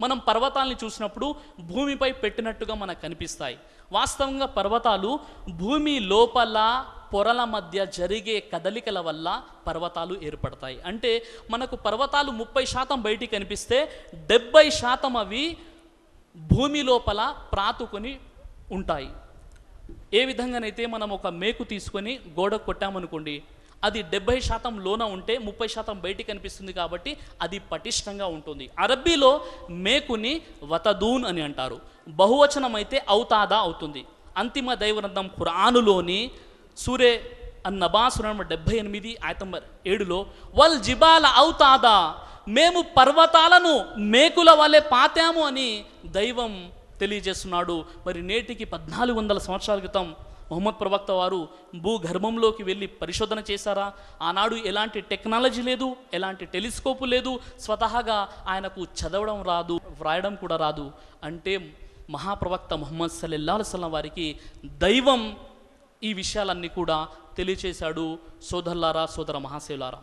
మనం పర్వతాలని చూసినప్పుడు భూమిపై పెట్టినట్టుగా మనకు కనిపిస్తాయి. వాస్తవంగా పర్వతాలు భూమి లోపల పొరల మధ్య జరిగే కదలికల వల్ల పర్వతాలు ఏర్పడతాయి. అంటే మనకు పర్వతాలు ముప్పై శాతం బయటికి కనిపిస్తే డెబ్బై శాతం అవి భూమి లోపల ప్రాతుకొని ఉంటాయి. ఏ విధంగానైతే మనం ఒక మేకు తీసుకొని గోడ కొట్టామనుకోండి అది డెబ్బై శాతం లోన ఉంటే ముప్పై శాతం బయటికి కనిపిస్తుంది కాబట్టి అది పటిష్టంగా ఉంటుంది. అరబ్బీలో మేకుని వతదూన్ అని అంటారు. బహువచనం అయితే అవుతుంది. అంతిమ దైవగ్రంథం ఖురానులోని సూరే అన్నబా డెబ్బై ఎనిమిది ఆయతంబర్ ఏడులో వల్ జిబాల అవుతాదా మేము పర్వతాలను మేకుల వలె పాతాము అని దైవం తెలియజేస్తున్నాడు. మరి నేటికి పద్నాలుగు వందల సంవత్సరాల క్రితం మొహమ్మద్ ప్రవక్త వారు భూగర్భంలోకి వెళ్ళి పరిశోధన చేశారా? ఆనాడు ఎలాంటి టెక్నాలజీ లేదు ఎలాంటి టెలిస్కోపు లేదు స్వతహాగా ఆయనకు చదవడం రాదు వ్రాయడం కూడా రాదు. అంటే మహాప్రవక్త మొహమ్మద్ సల్లల్లాహు అలైహి వారికి దైవం ఈ విషయాలన్నీ కూడా తెలియచేశాడు. సోదరులారా సోదర మహాశివులారా